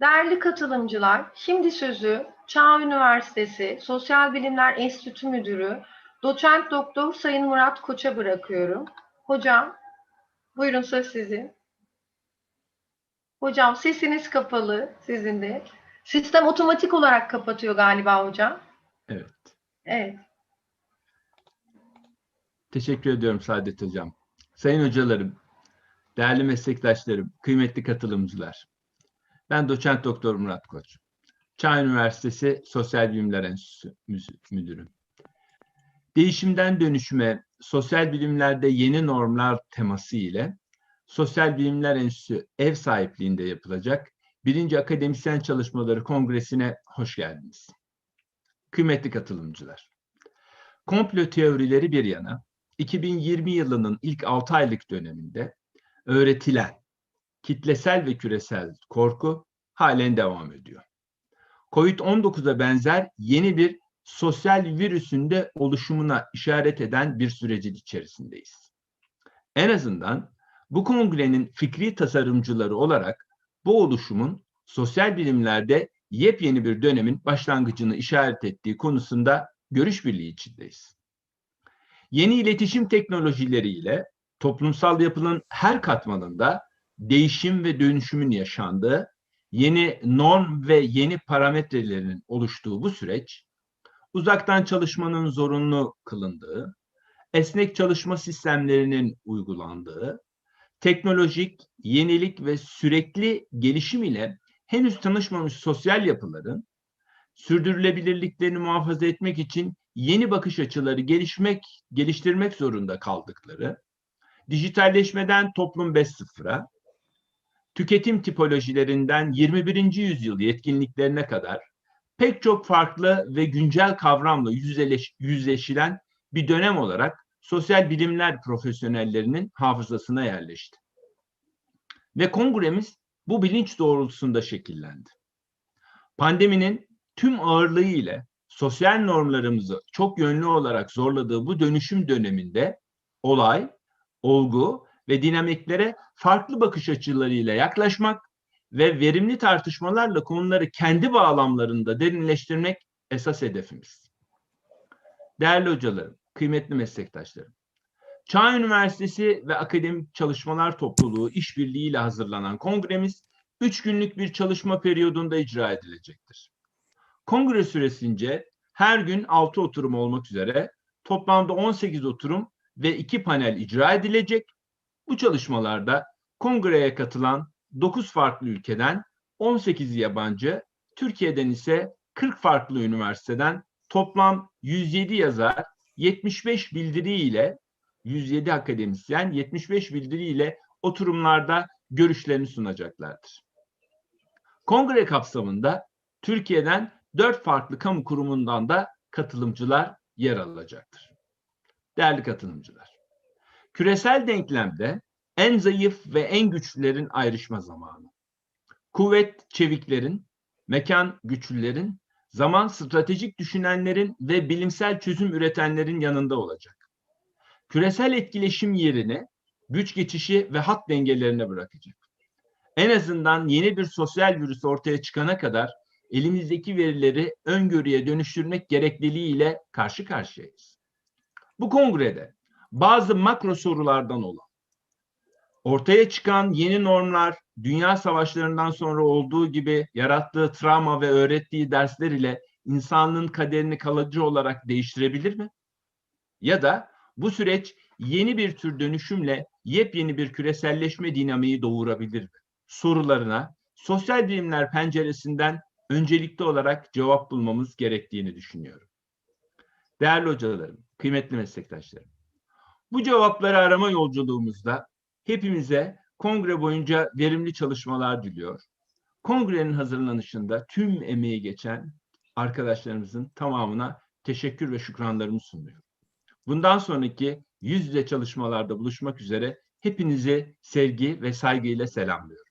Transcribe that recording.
Değerli katılımcılar, şimdi sözü Çağ Üniversitesi Sosyal Bilimler Enstitüsü Müdürü Doçent Doktor Sayın Murat Koç'a bırakıyorum. Hocam, buyurun söz sizin. Hocam sesiniz kapalı sizin de. Sistem otomatik olarak kapatıyor galiba hocam. Evet. Evet. Teşekkür ediyorum Saadet Hocam. Sayın hocalarım, değerli meslektaşlarım, kıymetli katılımcılar. Ben doçent doktor Murat Koç. Çağ Üniversitesi Sosyal Bilimler Enstitüsü Müdürü. Değişimden dönüşüme, sosyal bilimlerde yeni normlar teması ile Sosyal Bilimler Enstitüsü ev sahipliğinde yapılacak birinci Akademisyen Çalışmaları Kongresi'ne hoş geldiniz. Kıymetli katılımcılar. Komplo teorileri bir yana, 2020 yılının ilk 6 aylık döneminde öğretilen kitlesel ve küresel korku halen devam ediyor. Covid-19'a benzer yeni bir sosyal virüsün de oluşumuna işaret eden bir sürecin içerisindeyiz. En azından bu kongrenin fikri tasarımcıları olarak bu oluşumun sosyal bilimlerde yepyeni bir dönemin başlangıcını işaret ettiği konusunda görüş birliği içindeyiz. Yeni iletişim teknolojileriyle toplumsal yapının her katmanında değişim ve dönüşümün yaşandığı, yeni norm ve yeni parametrelerin oluştuğu bu süreç, uzaktan çalışmanın zorunlu kılındığı, esnek çalışma sistemlerinin uygulandığı, teknolojik, yenilik ve sürekli gelişim ile henüz tanışmamış sosyal yapıların sürdürülebilirliklerini muhafaza etmek için yeni bakış açıları gelişmek, geliştirmek zorunda kaldıkları, dijitalleşmeden toplum 5.0'a, tüketim tipolojilerinden 21. yüzyıl yetkinliklerine kadar pek çok farklı ve güncel kavramla yüzleş, yüzleşilen bir dönem olarak sosyal bilimler profesyonellerinin hafızasına yerleşti. Ve kongremiz bu bilinç doğrultusunda şekillendi. Pandeminin tüm ağırlığı ile sosyal normlarımızı çok yönlü olarak zorladığı bu dönüşüm döneminde olay, olgu ve dinamiklere farklı bakış açılarıyla yaklaşmak ve verimli tartışmalarla konuları kendi bağlamlarında derinleştirmek esas hedefimiz. Değerli hocalarım, kıymetli meslektaşlarım, Çağ Üniversitesi ve Akademik Çalışmalar Topluluğu işbirliğiyle hazırlanan kongremiz 3 günlük bir çalışma periyodunda icra edilecektir. Kongre süresince her gün 6 oturum olmak üzere toplamda 18 oturum ve 2 panel icra edilecek. Bu çalışmalarda kongreye katılan 9 farklı ülkeden 18 yabancı, Türkiye'den ise 40 farklı üniversiteden toplam 107 yazar, 75 bildiri ile 107 akademisyen, 75 bildiri ile oturumlarda görüşlerini sunacaklardır. Kongre kapsamında Türkiye'den dört farklı kamu kurumundan da katılımcılar yer alacaktır. Değerli katılımcılar, küresel denklemde en zayıf ve en güçlülerin ayrışma zamanı. Kuvvet çeviklerin, mekan güçlülerin, zaman stratejik düşünenlerin ve bilimsel çözüm üretenlerin yanında olacak. Küresel etkileşim yerini güç geçişi ve hat dengelerine bırakacak. En azından yeni bir sosyal virüs ortaya çıkana kadar elimizdeki verileri öngörüye dönüştürmek gerekliliğiyle karşı karşıyayız. Bu kongrede bazı makro sorulardan olan, ortaya çıkan yeni normlar, dünya savaşlarından sonra olduğu gibi yarattığı travma ve öğrettiği dersler ile insanlığın kaderini kalıcı olarak değiştirebilir mi? Ya da bu süreç yeni bir tür dönüşümle yepyeni bir küreselleşme dinamiği doğurabilir mi? Sorularına sosyal bilimler penceresinden öncelikli olarak cevap bulmamız gerektiğini düşünüyorum. Değerli hocalarım, kıymetli meslektaşlarım. Bu cevapları arama yolculuğumuzda hepimize kongre boyunca verimli çalışmalar diliyor. Kongrenin hazırlanışında tüm emeği geçen arkadaşlarımızın tamamına teşekkür ve şükranlarımı sunuyorum. Bundan sonraki yüz yüze çalışmalarda buluşmak üzere hepinizi sevgi ve saygıyla selamlıyorum.